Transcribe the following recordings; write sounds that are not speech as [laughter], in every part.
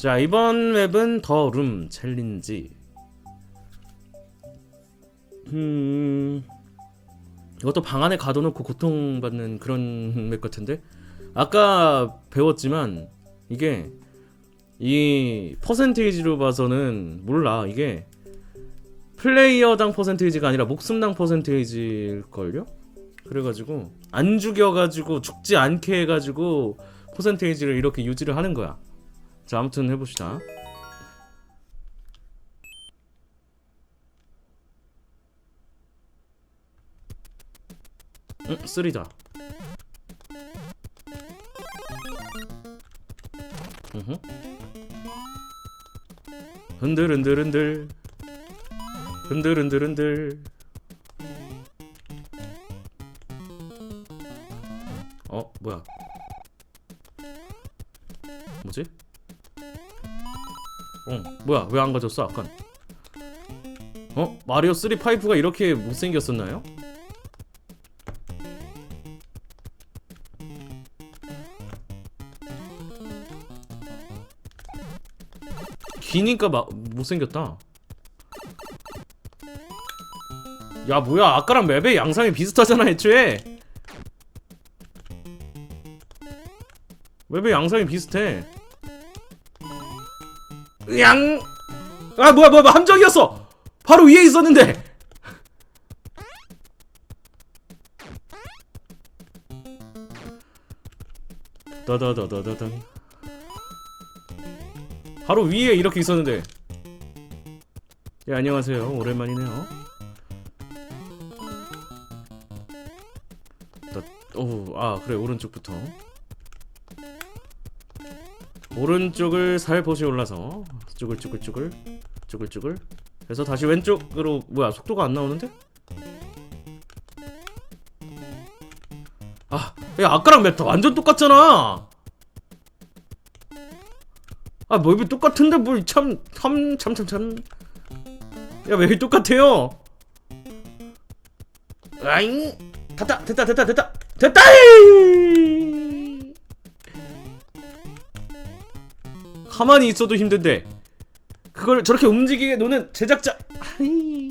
자 이번 맵은 더 룸 챌린지. 음 이것도 방 안에 가둬놓고 고통받는 그런 [laughs] 맵 같은데? 아까 배웠지만 이게 이 퍼센테이지로 봐서는 몰라. 이게 플레이어당 퍼센테이지가 아니라 목숨당 퍼센테이지일걸요? 그래가지고 안 죽여가지고 죽지 않게 해가지고 퍼센테이지를 이렇게 유지를 하는 거야 자 아무튼 해봅시다. 응 쓰리다. 으흠. 흔들 흔들 흔들. 흔들 흔들 흔들 뭐야 왜 안 가졌어 아깐 어? 마리오 3 파이프가 이렇게 못생겼었나요? 기니까 마, 못생겼다 야 뭐야 아까랑 맵의 양상이 비슷하잖아 애초에 맵의 양상이 비슷해 양! 아 뭐야 뭐야 함정이었어! 바로 위에 있었는데! 따다다다다당 바로 위에 이렇게 있었는데 예 안녕하세요 오랜만이네요 따, 오우 아 그래 오른쪽부터 오른쪽을 살포시 올라서 쭈글쭈글쭈글 쭈글쭈글 해서 다시 왼쪽으로 뭐야 속도가 안 나오는데? 아, 야 아까랑 맵다 완전 똑같잖아. 아, 맵이 똑같은데 뭘참참참 참 참. 야, 맵이 똑같아요. 아잉, 됐다, 됐다, 됐다, 됐다, 됐다. 가만히 있어도 힘든데 그걸 저렇게 움직이게 노는 제작자. 아이.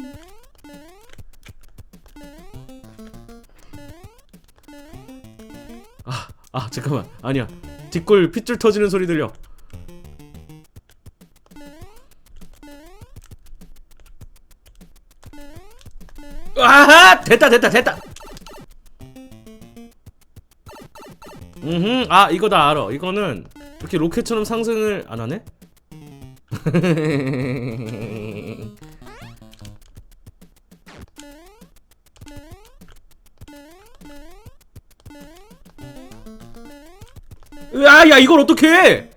아, 아 잠깐만. 아니야. 뒷골 핏줄 터지는 소리 들려. 아하! 됐다 됐다 됐다. 음흠. 아 이거 다 알아. 이거는 이렇게 로켓처럼 상승을 안 하네 [laughs] 으아, 야, 이걸 어떻게 해?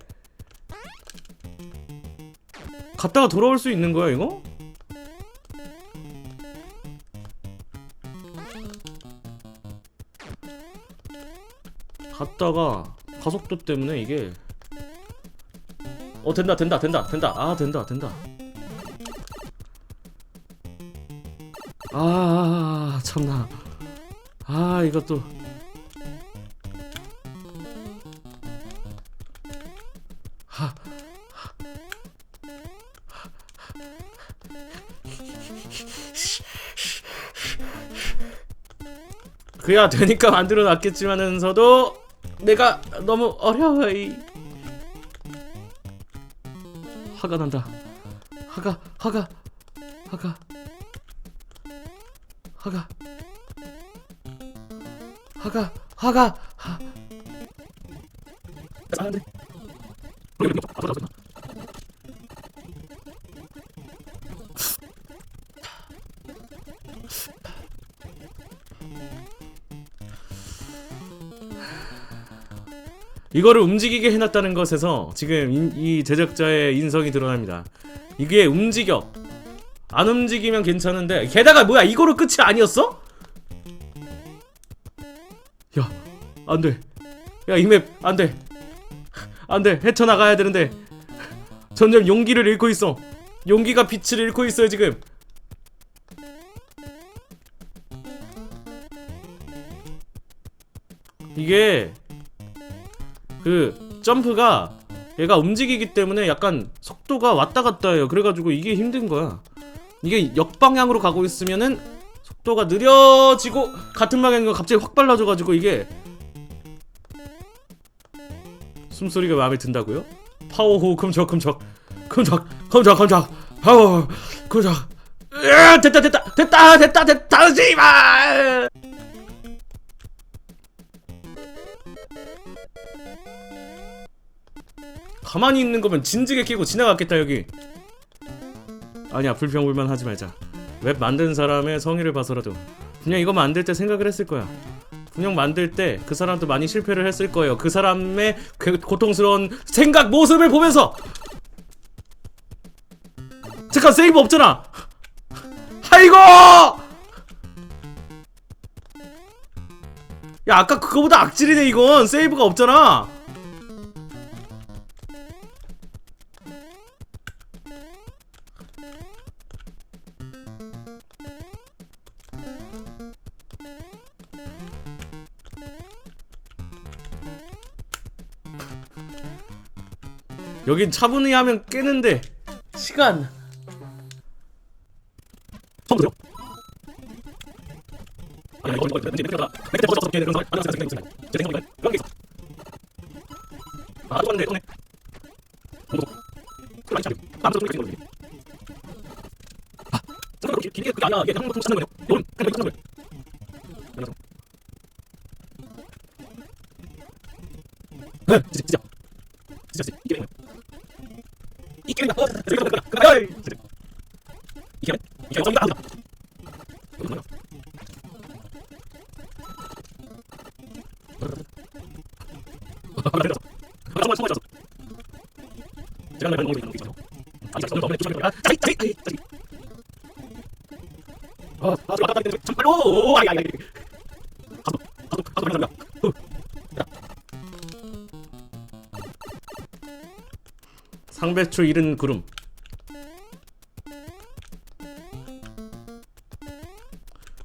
갔다가 돌아올 수 있는 거야, 이거? 갔다가 가속도 때문에 이게 어 된다 된다 된다 된다. 아 된다 된다. 아 참나. 아 이것도. 하. 그야 되니까 만들어 놨겠지만은서도 내가 너무 어려워 이 화가 난다. 화가 화가 화가 화가 화가 화가. 하. 이거를 움직이게 해놨다는 것에서 지금 인- 이 제작자의 인성이 드러납니다. 이게 움직여. 안 움직이면 괜찮은데 게다가 뭐야 이거로 끝이 아니었어? 야 안돼 야 이 맵 안돼 안돼 헤쳐나가야 되는데 점점 용기를 잃고 있어 용기가 빛을 잃고 있어요 지금 이게 그 점프가 얘가 움직이기 때문에 약간 속도가 왔다 갔다 해요. 그래가지고 이게 힘든 거야. 이게 역방향으로 가고 있으면은 속도가 느려지고 같은 방향으로 갑자기 확 빨라져가지고 이게 숨소리가 마음에 든다고요? 파워호흡 큼적큼적 큼적 큼적 큼적 파워 큼적 으아, 됐다 됐다 됐다 됐다 됐다 씨발 가만히 있는 거면 진지게 끼고 지나갔겠다 여기. 아니야 불평불만 하지 말자. 웹 만든 사람의 성의를 봐서라도. 분명 이거 만들 때 생각을 했을 거야. 분명 만들 때 그 사람도 많이 실패를 했을 거예요. 그 사람의 그 고통스러운 생각 모습을 보면서! 잠깐 세이브 없잖아! 아이고 야 아까 그거보다 악질이네 이건. 세이브가 없잖아 여긴 차분히 하면 깨는데. 시간. 처음 들어? 아니 이거 이거 이거 이거 맥주 버섯 버섯 그런 거아 상배추 잃은 구름.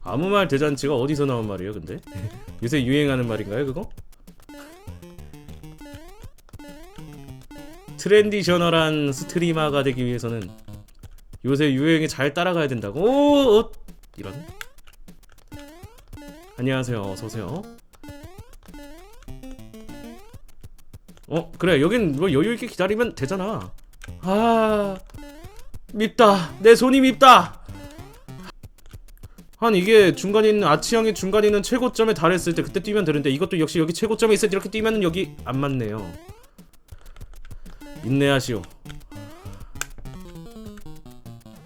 아무 말 대잔치가 어디서 나온 말이에요, 근데? 요새 유행하는 말인가요, 그거? 트렌디셔널한 스트리머가 되기 위해서는 요새 유행에 잘 따라가야 된다고. 오, 어, 이런. 안녕하세요. 어서 오세요. 어, 그래. 여긴 뭐 여유 있게 기다리면 되잖아. 아, 밉다. 내 손이 밉다. 한 이게 중간에 있는 아치형이 중간에 있는 최고점에 달했을 때 그때 뛰면 되는데 이것도 역시 여기 최고점에 있을 때 이렇게 뛰면은 여기 안 맞네요. 인내하시오.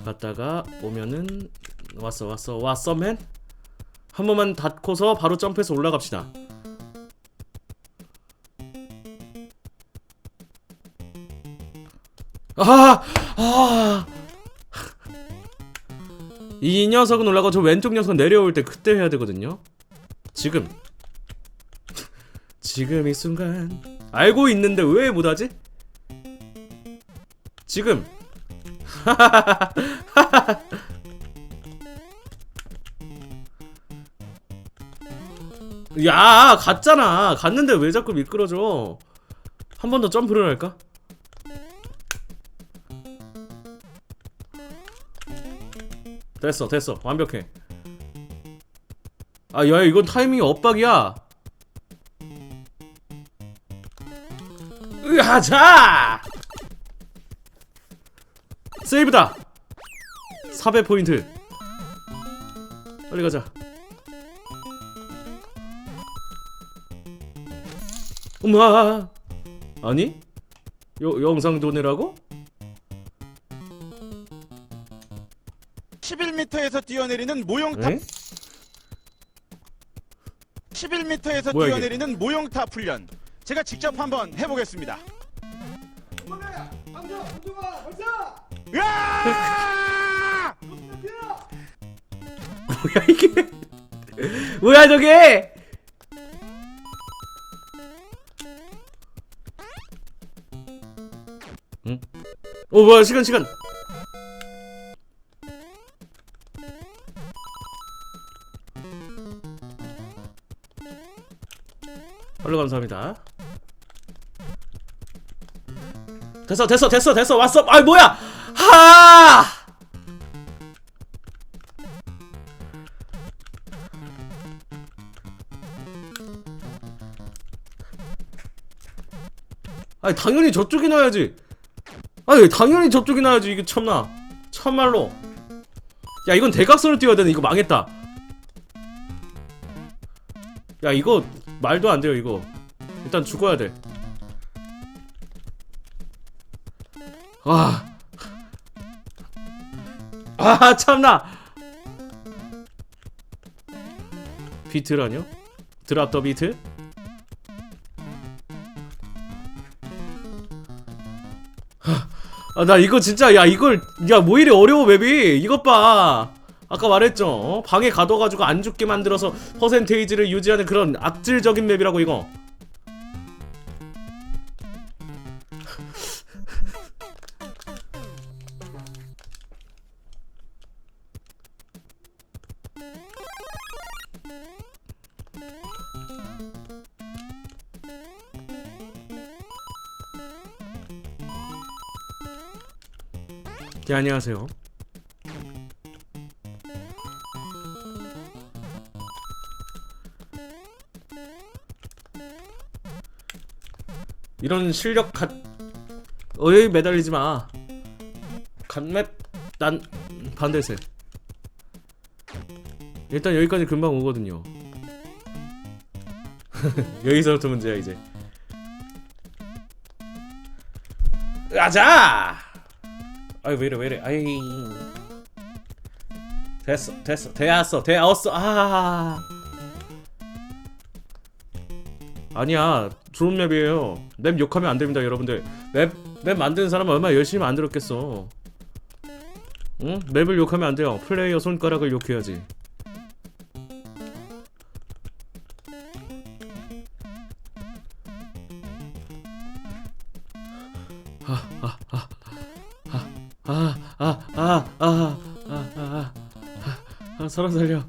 갔다가 오면은 왔어 왔어 왔어 맨. 한 번만 닫고서 바로 점프해서 올라갑시다. 아! 아! 이 녀석은 올라가고 저 왼쪽 녀석은 내려올 때 그때 해야 되거든요. 지금. 지금 이 순간 알고 있는데 왜 못하지? 지금 야 갔잖아. 갔는데 왜 자꾸 미끄러져? 한 번 더 점프를 할까? 됐어 됐어. 완벽해. 아 야 이건 타이밍이 엇박이야. 으하자 세이브다 400 포인트 빨리 가자 엄마 아니 요, 영상 도내라고? 11m에서 뛰어내리는 모형탑 에? 11m에서 뭐야, 이게? 뛰어내리는 모형탑 훈련 제가 직접 한번 해보겠습니다. 으아! [laughs] 뭐야 이게? [laughs] 뭐야 저게? 응? 어 뭐야 시간 시간. 빨리 감사합니다. 됐어 됐어 됐어 됐어. 왔어. 아 뭐야 하! 아니 당연히 저쪽이 나야지. 아니 당연히 저쪽이 나야지 이게 참나. 참말로. 야 이건 대각선을 띄워야 되네. 이거 망했다. 야 이거 말도 안 돼요 이거. 일단 죽어야 돼. 아. 아, 참나. 비트라뇨? 드랍 더 비트? 아, 나 이거 진짜 야 이걸 야 뭐 이리 어려워 맵이 이것 봐. 아까 말했죠. 어? 방에 가둬가지고 안 죽게 만들어서 퍼센테이지를 유지하는 그런 악질적인 맵이라고 이거. 안녕하세요. 이런 실력 갓 어이 매달리지 마. 갓맵 난 반대세. 일단 여기까지 금방 오거든요. [laughs] 여기서부터 문제야 이제. 가자. 아이 왜 이래 왜 이래. 아이. 됐어 됐어 되었어 되었어. 아. 아니야 좋은 맵이에요. 맵 욕하면 안 됩니다 여러분들. 맵, 맵 만드는 사람은 얼마나 열심히 만들었겠어. 응? 맵을 욕하면 안 돼요. 플레이어 손가락을 욕해야지 사람 살려.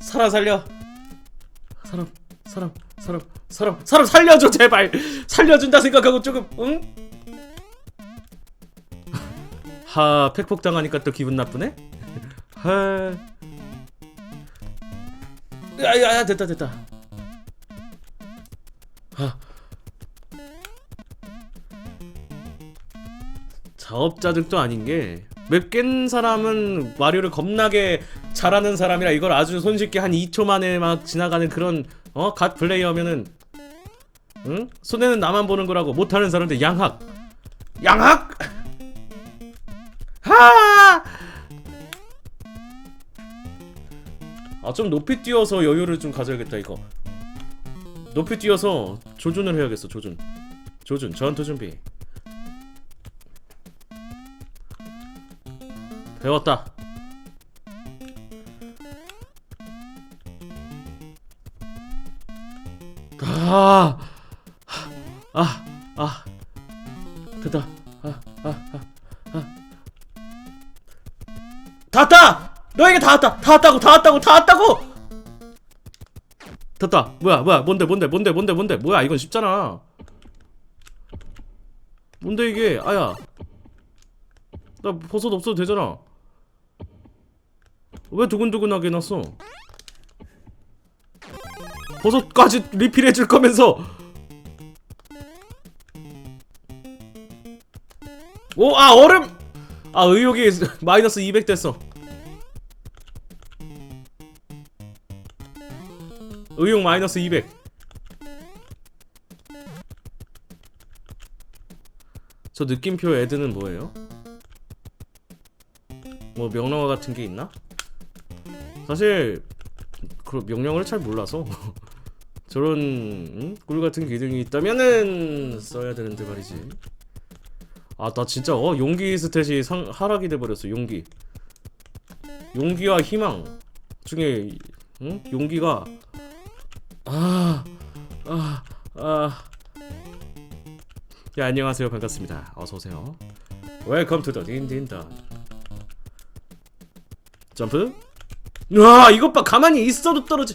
사람 살려. 사람 사람 사람 사람 사람 살려줘 제발. 살려준다 생각하고 조금 응? [laughs] 하 팩폭 당하니까 또 기분 나쁘네? [laughs] 하. 야야 됐다 됐다. 하. 자업자득도 아닌 게 맵 깬 사람은 마리오를 겁나게 잘하는 사람이라 이걸 아주 손쉽게 한 2초 만에 막 지나가는 그런 어? 갓 플레이어면은 응? 손해는 나만 보는 거라고 못하는 사람들 양학 양학 하! 아 좀 높이 뛰어서 여유를 좀 가져야겠다 이거 높이 뛰어서 조준을 해야겠어 조준 조준 전투 준비 배웠다. 아, 아, 아, 됐다. 아, 아, 아, 아. 다 왔다. 너에게 다 왔다. 다 왔다고, 다 왔다고, 다 왔다고. 됐다. 뭐야, 뭐야, 뭔데, 뭔데, 뭔데, 뭔데, 뭔데, 뭐야? 이건 쉽잖아. 뭔데 이게? 아야. 나 버섯 없어도 되잖아. 왜 두근두근하게 해놨어? 버섯까지 리필해 줄 거면서. 오 아 얼음! 아 의욕이 [laughs] 마이너스 200 됐어. 의욕 마이너스 200 저 느낌표 애드는 뭐예요? 뭐 명령어 같은 게 있나? 사실 그 명령어를 잘 몰라서 [laughs] 저런 응? 꿀 같은 기능이 있다면은 써야 되는데 말이지. 아 나 진짜 어 용기 스탯이 상, 하락이 돼 버렸어 용기. 용기와 희망 중에 응? 용기가 아 아, 아. 야 안녕하세요 반갑습니다 어서 오세요 웰컴 투더 딘딘던 점프 와 이것 봐 가만히 있어도 떨어지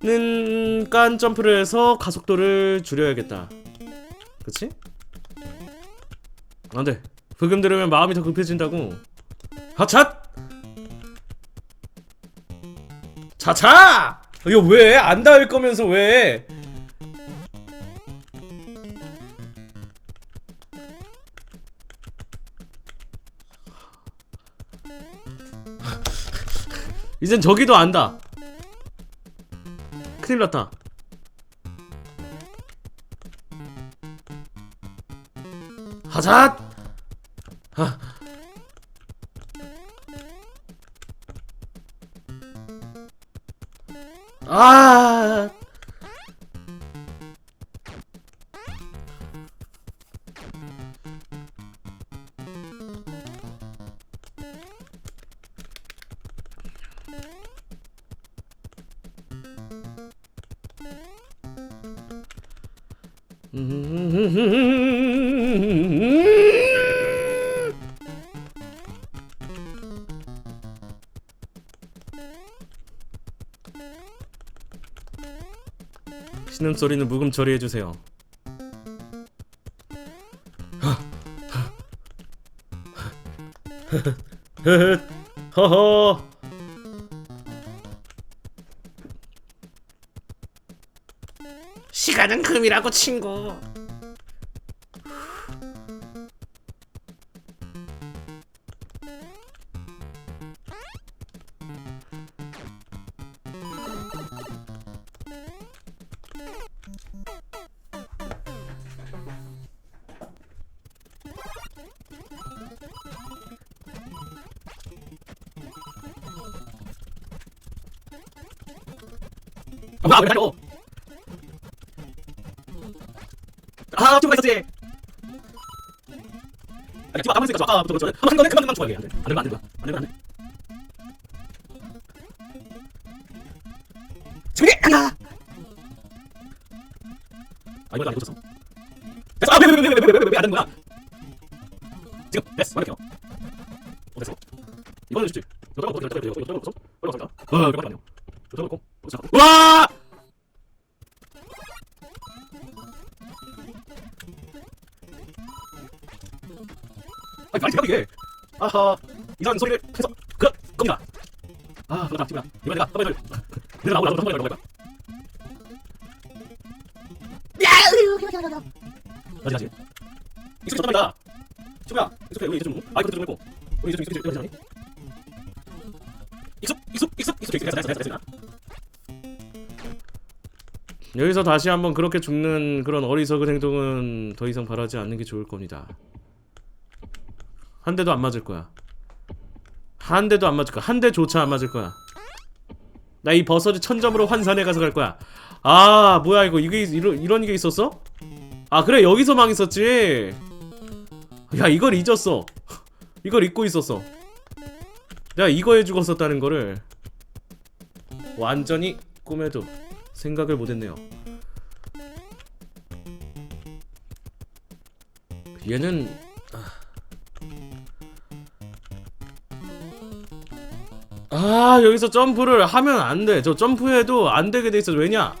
는깐 점프를 해서 가속도를 줄여야겠다. 그치? 안돼. 브금 들으면 마음이 더 급해진다고. 하찻 차차! 이거 왜? 안 닿을 거면서 왜? [laughs] 이젠 저기도 안다 큰일 났다. 하잣 하. 아 신음소리는 묵음 처리해주세요. 허허. 시간은 금이라고 친구 아, 친구가 있었지. 아니, 친구 가만히 있으니까 아까 부터 그렇죠. 한 번에 그만 그만 좋아해. 안 돼. 안 되면 안 된다. 안 되면 안 돼. 친구, 아! 아, 이거 나 놓쳤어. 됐어. 아, 왜왜왜왜왜왜왜안 되는 거야? 지금 됐어. 완벽해요. 다시 다시 익숙해 떠벌다 친구야 익숙해 우리 이제 좀 아, 이거 좀 했고 우리 이제 좀 익숙해 익숙해 익숙 익숙 익숙 익숙해 됐어 됐어 됐어 여기서 다시 한번 그렇게 죽는 그런 어리석은 행동은 더 이상 바라지 않는 게 좋을 겁니다. 한 대도 안 맞을 거야. 한 대도 안 맞을 거야. 한 대조차 안 맞을 거야. 나 이 버섯이 천점으로 환산해 가서 갈 거야. 아, 뭐야 이거 이게 이런 이런 게 있었어? 아, 그래 여기서 망했었지. 야, 이걸 잊었어. 이걸 잊고 있었어. 내가 이거에 죽었었다는 거를 완전히 꿈에도 생각을 못했네요. 얘는 아 여기서 점프를 하면 안 돼. 저 점프해도 안 되게 돼 있어. 왜냐?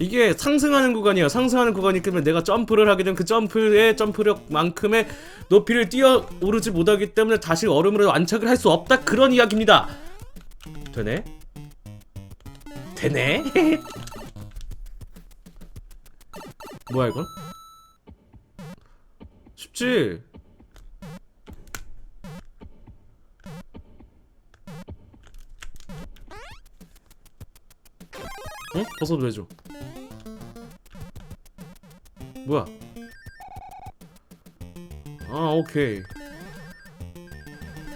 이게 상승하는 구간이야. 상승하는 구간이 끄면 내가 점프를 하게 되면 그 점프의 점프력만큼의 높이를 뛰어 오르지 못하기 때문에 다시 얼음으로 안착을 할 수 없다. 그런 이야기입니다. 되네? 되네? [laughs] 뭐야 이건? 쉽지? 응? 왜 줘? 뭐야? 아 오케이.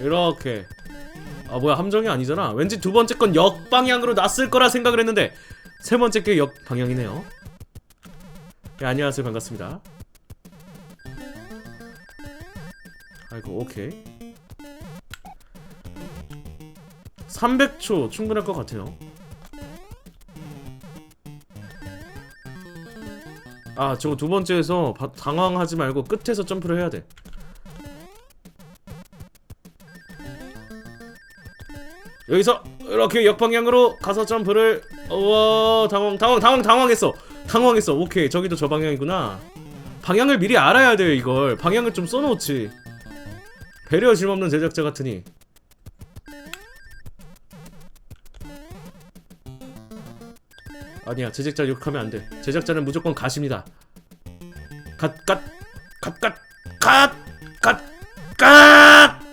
이렇게. 아 뭐야 함정이 아니잖아. 왠지 두 번째 건 역방향으로 놨을 거라 생각을 했는데 세 번째 게 역방향이네요. 네, 안녕하세요. 반갑습니다. 아이고 오케이. 300초 충분할 것 같아요 아 저거 두 번째에서 바- 당황하지 말고 끝에서 점프를 해야 돼. 여기서 이렇게 역방향으로 가서 점프를 우와 당황 당황 당황 당황했어. 당황했어. 오케이 저기도 저 방향이구나. 방향을 미리 알아야 돼요 이걸. 방향을 좀 써놓지. 배려심 없는 제작자 같으니 아니야 제작자 욕하면 안 돼. 제작자는 무조건 갓입니다. 갓갓 갓갓 갓갓 갓!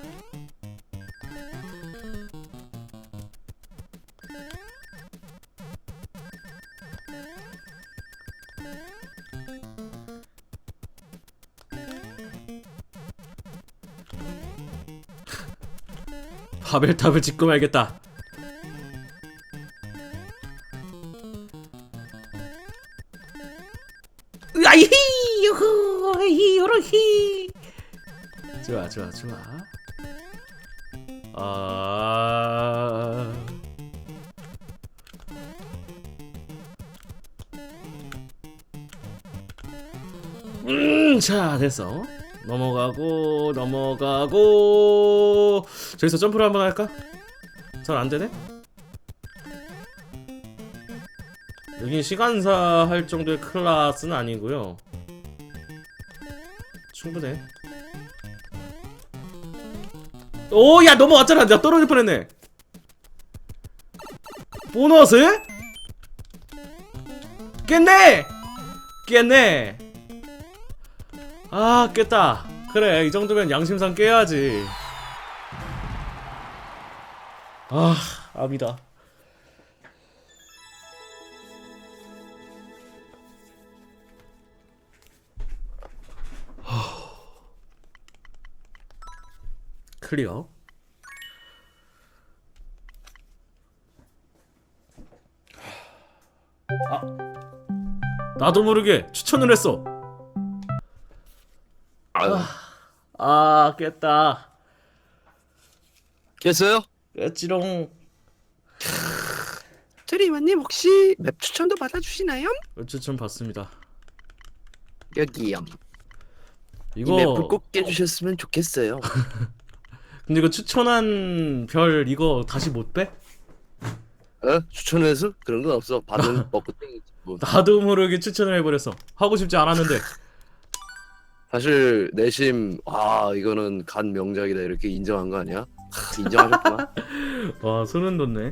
바벨탑을 짓고 말겠다 좋아 좋아 아 음, 자 됐어. 넘어가고 넘어가고 저기서 점프를 한번 할까? 잘 안 되네. 여기 시간사 할 정도의 클라스는 아니고요. 충분해. 오, 야 넘어왔잖아. 나 떨어질 뻔했네. 보너스? 깼네. 깼네. 아 깼다 그래 이 정도면 양심상 깨야지 아 압이다 클리어 아 나도 모르게 추천을 했어 아유, 아 깼다 깼어요? 깼지롱 트리마님 혹시 맵 추천도 받아주시나요? 추천 받습니다 여기요. 이 이거 맵을 꼭 깨주셨으면 좋겠어요. [laughs] 근데 이거 추천한 별 이거 다시 못 빼? 어? 추천해서 그런 건 없어. 받은 [laughs] 먹고 땡이지. 뭐. 나도 모르게 추천을 해버렸어 하고 싶지 않았는데 사실 내심 아 이거는 간 명작이다 이렇게 인정한 거 아니야? 하, 인정하셨구나. [laughs] 와 소름 돋네